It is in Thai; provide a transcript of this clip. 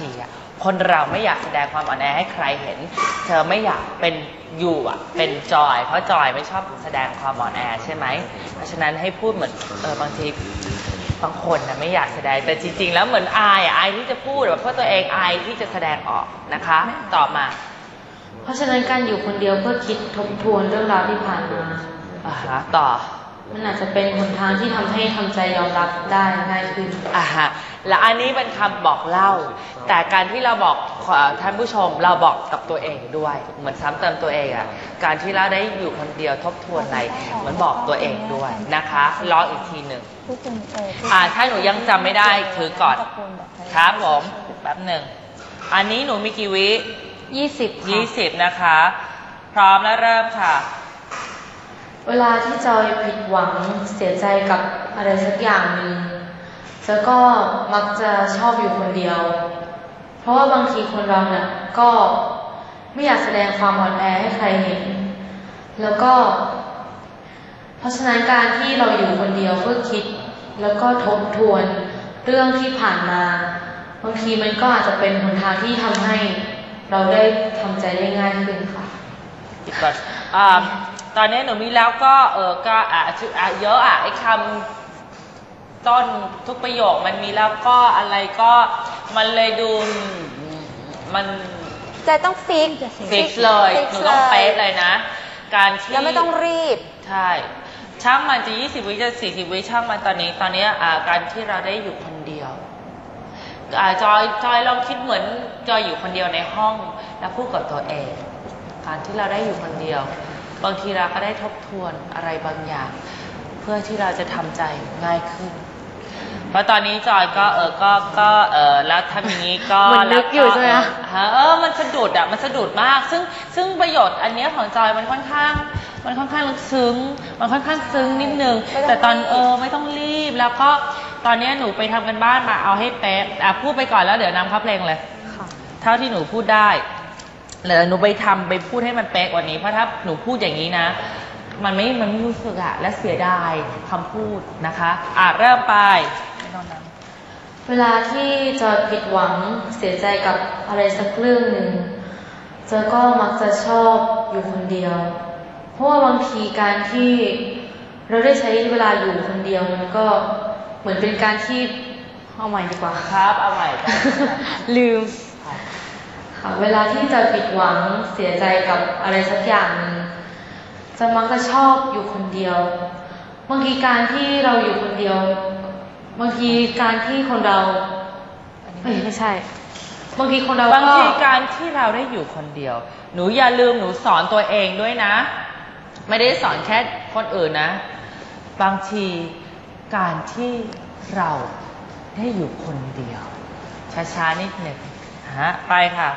ทีอะคนเราไม่อยากแสดงความอ่อนแอให้ใครเห็น เธอไม่อยากเป็นอยู่อะเป็นจอย เพราะจอยไม่ชอบแสดงความอ่อนแอใช่ไหม เพราะฉะนั้นให้พูดเหมือนเออบางทีบางคนนะไม่อยากแสดงแต่จริง ๆ แล้วเหมือนอายอะอายที่จะพูดแบบเพราะตัวเองอายที่จะแสดงออกนะคะ ต่อมา เพราะฉะนั้นการอยู่คนเดียวเพื่อคิดทบทวนเรื่องราวที่ผ่านมาอ่าฮะต่อ มันอาจจะเป็นหนทางที่ทำให้ทำใจยอมรับได้ง่ายขึ้นอ่าฮะและอันนี้เป็นคำบอกเล่า แต่การที่เราบอกขอท่านผู้ชมเราบอกกับตัวเองด้วย เหมือนซ้ำเติมตัวเองอะ่ะการที่เราได้อยู่คนเดียวทบทวนอะไรเหมือนบอกตัวเองด้วยนะคะลองอีกทีหนึ่งผู้คุณเอออ่าถ้าหนูยังจำไม่ได้ถือก่อนตะโกแบบนั้นครับผมแป๊บหนึ่งอันนี้หนูมีกี่วิ20ยี่สิบนะคะ พร้อมแล้วเริ่มค่ะ เวลาที่จอยผิดหวังเสียใจกับอะไรสักอย่างหนึ่งแล้วก็มักจะชอบอยู่คนเดียว เพราะว่าบางทีคนเราเนี่ยก็ไม่อยากแสดงความอ่อนแอให้ใครเห็น แล้วก็ เพราะฉะนั้นการที่เราอยู่คนเดียวเพื่อคิด แล้วก็ทบทวนเรื่องที่ผ่านมา บางทีมันก็อาจจะเป็นหนทางที่ทำให้เราได้ทำใจได้ง่ายขึ้นค่ะ ตอนนี้หนูมีแล้วก็เออก็อะชื่ออะเยอะอะไอ้คำต้นทุกประโยคมันมีแล้วก็อะไรก็มันเลยดูมันใจต้องฟิกฟิกเลยหนูต้องเป๊ะเลยนะ การที่แล้วไม่ต้องรีบใช่ช่างมันจะ 20 วิจะ 40 วิช่างมันตอนนี้ ตอนนี้อ่าการที่เราได้อยู่คนเดียวอ่าจอยจอยลองคิดเหมือนจอยอยู่คนเดียวในห้องแล้วพูดกับตัวเอง การที่เราได้อยู่คนเดียว บางทีเราก็ได้ทบทวนอะไรบางอย่าง เพื่อที่เราจะทำใจง่ายขึ้น เพราะตอนนี้จอยก็เออก็ก็เออแล้วทำอย่างนี้ก็เหมือนนึกอยู่แล้วใช่ไหมคะฮะเออมันสะดุดอะมันสะดุดมาก ซึ่งซึ่งประโยชน์อันเนี้ยของจอยมันค่อนข้างมันค่อนข้างลึกซึ้ง มันค่อนข้างซึ้งนิดนึงไม่ต้องแต่ตอนรีบเออไม่ต้องรีบ แล้วก็ตอนเนี้ยหนูไปทำกันบ้านมาเอาให้เป๊ะอะพูดไปก่อนแล้วเดี๋ยวนำเข้าเพลงเลยค่ะเท่าที่หนูพูดได้ เดี๋ยวหนูไปทำไปพูดให้มันเป๊ะกว่านี้ เพราะถ้าหนูพูดอย่างนี้นะ มันไม่ มันไม่รู้สึกอะและเสียดายคำพูดนะคะ อะเริ่มไปไม่ต้องนำเวลาที่จอยผิดหวังเสียใจกับอะไรสักเรื่องหนึ่งจอยก็มักจะชอบอยู่คนเดียว เพราะว่าบางทีการที่เราได้ใช้เวลาอยู่คนเดียวมันก็เหมือนเป็นการที่เอาใหม่ดีกว่าครับ เอาใหม่จ้ะลืม ค่ะเวลาที่จอยผิดหวังเสียใจกับอะไรสักอย่างหนึ่งจะมักจะชอบอยู่คนเดียวบางทีการที่เราอยู่คนเดียวบางทีการที่คนเราเอ้ยไม่ใช่บางทีคนเราบางทีการที่เราได้อยู่คนเดียว หนูอย่าลืมหนูสอนตัวเองด้วยนะ ไม่ได้สอนแค่คนอื่นนะ บางทีการที่เราได้อยู่คนเดียวช้าๆนิดหนึ่งฮะไปค่ะ